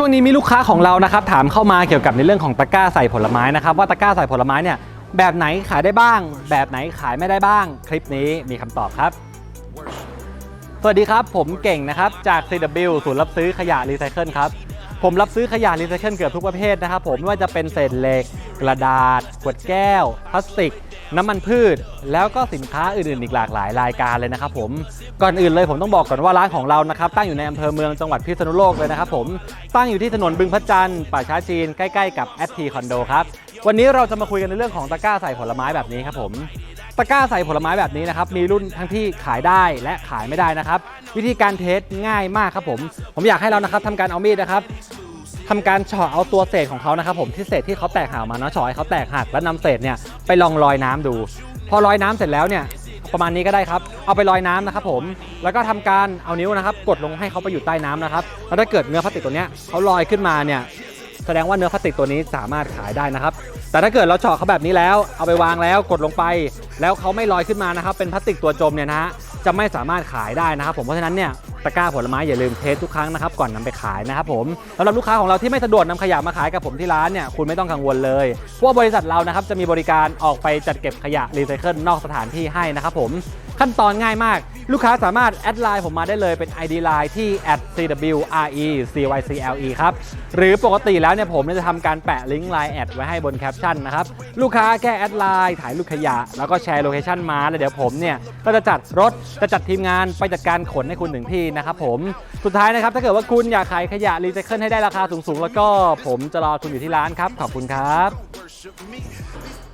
ช่วงนี้มีลูกค้าของเรานะครับถามเข้ามาเกี่ยวกับในเรื่องของตะกร้าใส่ผลไม้นะครับว่าตะกร้าใส่ผลไม้เนี่ยแบบไหนขายได้บ้าง แบบไหนขายไม่ได้บ้าง คลิปนี้มีคำตอบครับ สวัสดีครับ ผมเก่งนะครับจาก CW ศูนย์รับซื้อขยะรีไซเคิลครับ ผมรับซื้อขยะรีไซเคิลเกือบทุกประเภทนะครับผมไม่ว่าจะเป็นเศษเหล็ก กระดาษ ขวดแก้ว พลาสติก น้ำมันพืช แล้วก็สินค้าอื่นๆ อีกหลากหลายรายการเลยนะครับผมก่อนอื่นเลยผมต้องบอกก่อนว่าร้านของเรานะครับตั้งอยู่ในอำเภอเมืองจังหวัดพิษณุโลกเลยนะครับผมตั้งอยู่ที่ถนนบึงพระจันทร์ป่าช้าจีนใกล้ ๆ กับแอทีคอนโดครับวันนี้เราจะมาคุยกันในเรื่องของตะกร้าใส่ผลไม้แบบนี้ครับผม ตะกร้าใส่ผลไม้แบบนี้นะครับมีรุ่นทั้งที่ขายได้และขายไม่ได้นะครับ วิธีการเทสง่ายมากครับผม ผมอยากให้เรานะครับทำการเอามีดนะครับทำการเฉาะเอาตัวเศษของเขานะครับผมที่เศษที่เขาแตกหักมาเนาะเฉาะให้เขาแตกหักแล้วนำเศษเนี่ยไปลองลอยน้ำดู พอลอยน้ำเสร็จแล้วเนี่ยประมาณนี้ก็ได้ครับ เอาไปลอยน้ำนะครับผม แล้วก็ทำการเอานิ้วนะครับ กดลงให้เขาไปอยู่ใต้น้ำนะครับ แล้วถ้าเกิดเนื้อพลาสติกตัวเนี้ยเขาลอยขึ้นมาเนี่ย แสดงว่าเนื้อพลาสติกตัวนี้สามารถขายได้นะครับ แต่ถ้าเกิดเราเจาะเขาแบบนี้แล้ว เอาไปวางแล้วกดลงไป แล้วเขาไม่ลอยขึ้นมานะครับ เป็นพลาสติกตัวจมเนี่ยนะฮะจะไม่สามารถขายได้นะครับ ผมเพราะฉะนั้นเนี่ยตะกร้าผลไม้อย่าลืมเทสทุกครั้งนะครับก่อนนำไปขายนะครับผมสำหรับลูกค้าของเราที่ไม่สะดวกนำขยะมาขายกับผมที่ร้านเนี่ยคุณไม่ต้องกังวลเลยเพราะบริษัทเรานะครับจะมีบริการออกไปจัดเก็บขยะรีไซเคิลนอกสถานที่ให้นะครับผม ขั้นตอนง่ายมาก ลูกค้าสามารถแอดไลน์ผมมาได้เลยเป็น ID Line ที่ @cwrecycle ครับ หรือปกติแล้วเนี่ยผมจะทำการแปะลิงก์ Line แอดไว้ให้บนแคปชั่นนะครับ ลูกค้าแค่แอดไลน์ถ่ายรูปขยะ แล้วก็แชร์โลเคชั่นมาแล้วเดี๋ยวผมเนี่ยก็จะจัดรถจะจัดทีมงานไปจัดการขนให้คุณถึงที่นะครับผมสุดท้ายนะครับถ้าเกิดว่าคุณอยากขายขยะรีไซเคิลให้ได้ราคาสูงๆ แล้วก็ผมจะรอคุณอยู่ที่ร้านครับขอบคุณครับ